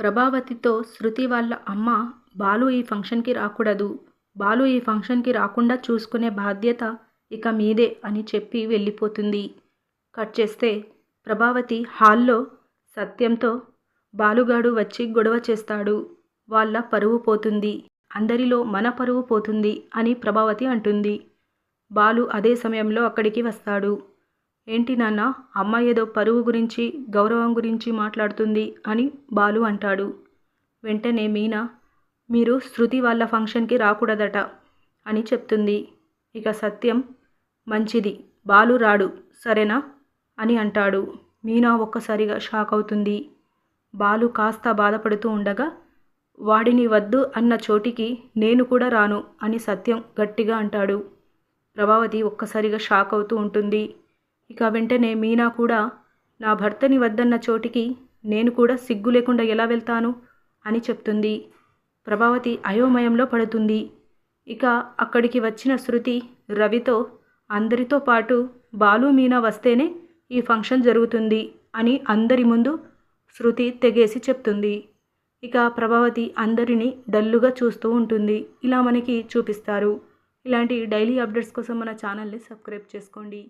ప్రభావతితో శృతి వాళ్ళ అమ్మ బాలు ఈ ఫంక్షన్కి రాకూడదు. బాలు ఈ ఫంక్షన్కి రాకుండా చూసుకునే బాధ్యత ఇక మీదే అని చెప్పి వెళ్ళిపోతుంది. కట్ చేస్తే ప్రభావతి హాల్లో సత్యంతో బాలుగాడు వచ్చి గొడవ చేస్తాడు. వాళ్ళ పరువు పోతుంది. అందరిలో మన పరువు పోతుంది అని ప్రభావతి అంటుంది. బాలు అదే సమయంలో అక్కడికి వస్తాడు. ఏంటి నాన్న? అమ్మ ఏదో పరువు గురించి గౌరవం గురించి మాట్లాడుతుంది అని బాలు అంటాడు. వెంటనే మీనా మీరు శృతి వాళ్ళ ఫంక్షన్కి రాకూడదట అని చెప్తుంది. ఇక సత్యం మంచిది బాలు రాడు సరేనా? అని అంటాడు. మీనా ఒక్కసారిగా షాక్ అవుతుంది. బాలు కాస్త బాధపడుతూ ఉండగా వాడిని వద్దు అన్న చోటికి నేను కూడా రాను అని సత్యం గట్టిగా అంటాడు. ప్రభావతి ఒక్కసారిగా షాక్ అవుతూ ఉంటుంది. ఇక వెంటనే మీనా కూడా నా భర్తని వద్దన్న చోటికి నేను కూడా సిగ్గు లేకుండా ఎలా వెళ్తాను? అని చెప్తుంది. ప్రభావతి అయోమయంలో పడుతుంది. ఇక అక్కడికి వచ్చిన శృతి రవితో అందరితో పాటు బాలు మీనా వస్తేనే ఈ ఫంక్షన్ జరుగుతుంది అని అందరి ముందు శృతి తెగేసి చెప్తుంది. ఇక ప్రభావతి అందరినీ డల్లుగా చూస్తూ ఉంటుంది. ఇలా మనకి చూపిస్తారు. ఇలాంటి డైలీ అప్డేట్స్ కోసం మన ఛానల్ని సబ్స్క్రైబ్ చేసుకోండి.